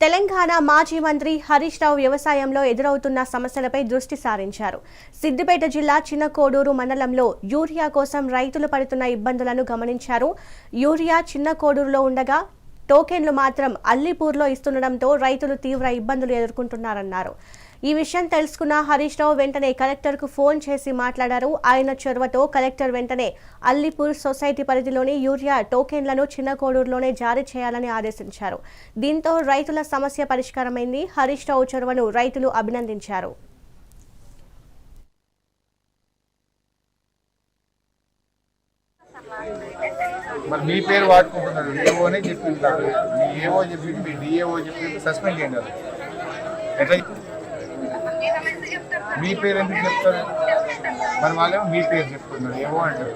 తెలంగాణ మాజీ మంత్రి హరీష్ రావు వ్యవసాయంలో ఎదురవుతున్న సమస్యలపై దృష్టి సారించారు. సిద్దిపేట జిల్లా చిన్నకోడూరు మండలంలో యూరియా కోసం రైతులు పడుతున్న ఇబ్బందులను గమనించారు. యూరియా చిన్నకోడూరులో ఉండగా టోకెన్లు మాత్రం అల్లిపూర్లో ఇస్తుండటంతో రైతులు తీవ్ర ఇబ్బందులు ఎదుర్కొంటున్నారన్నారు. ఈ విషయం తెలుసుకున్న హరీష్ రావు వెంటనే కలెక్టర్కు ఫోన్ చేసి మాట్లాడారు. ఆయన చొరవతో కలెక్టర్ వెంటనే అల్లిపూర్ సొసైటీ పరిధిలోని యూరియా టోకెన్లను చిన్న కోడూరులోనే జారీ చేయాలని ఆదేశించారు. దీంతో రైతుల సమస్య పరిష్కారమైంది. హరీష్ రావు చొరవను రైతులు అభినందించారు. మరి మీ పేరు వాడుకుంటున్నారు. ఏవోనే చెప్పింది నాకు మీ ఏవో చెప్పి మీ డిఏఓ చెప్పి సస్పెండ్ చేయండి ఎట్లా మీ పేరు ఎందుకు చెప్తారు? మరి వాళ్ళేమో మీ పేరు చెప్తున్నారు. ఏవో అంటారు.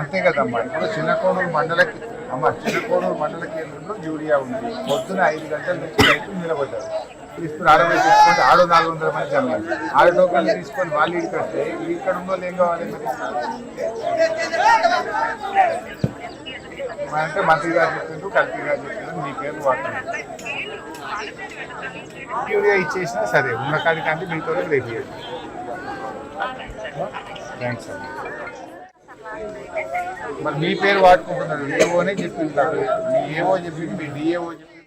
అంతే కదమ్మా. ఇప్పుడు చిన్నకోడూరు మండలకి అమ్మ చిన్న కోడూరు మండల కేంద్రంలో యూరియా ఉంది. పొద్దున ఐదు గంటల నుంచి రైతులు నిలబడ్డారు. తీసుకుని అరవై తీసుకుంటే ఆడో నాలుగు వందల మంది జనాలు ఆడ టోకన్లు తీసుకొని వాళ్ళు ఇక్కడికి వస్తే ఇక్కడ ఉన్న వాళ్ళు ఏం కావాలి? మరి అంటే మంత్రి గారు చెప్పిండ్రు కలెక్టర్ గారు చెప్పిండ్రు మీ పేరు వాడుతున్నారు యూరియా ఇచ్చేసినా సరే ఉన్న కాడికి అంటే మీతో రేపు థ్యాంక్స్ అండి. మరి మీ పేరు వాడుకుంటున్నారు ఏవోనే చెప్పింది నాకు మీ ఏవో చెప్పింది మీ డిఏఓ చెప్పి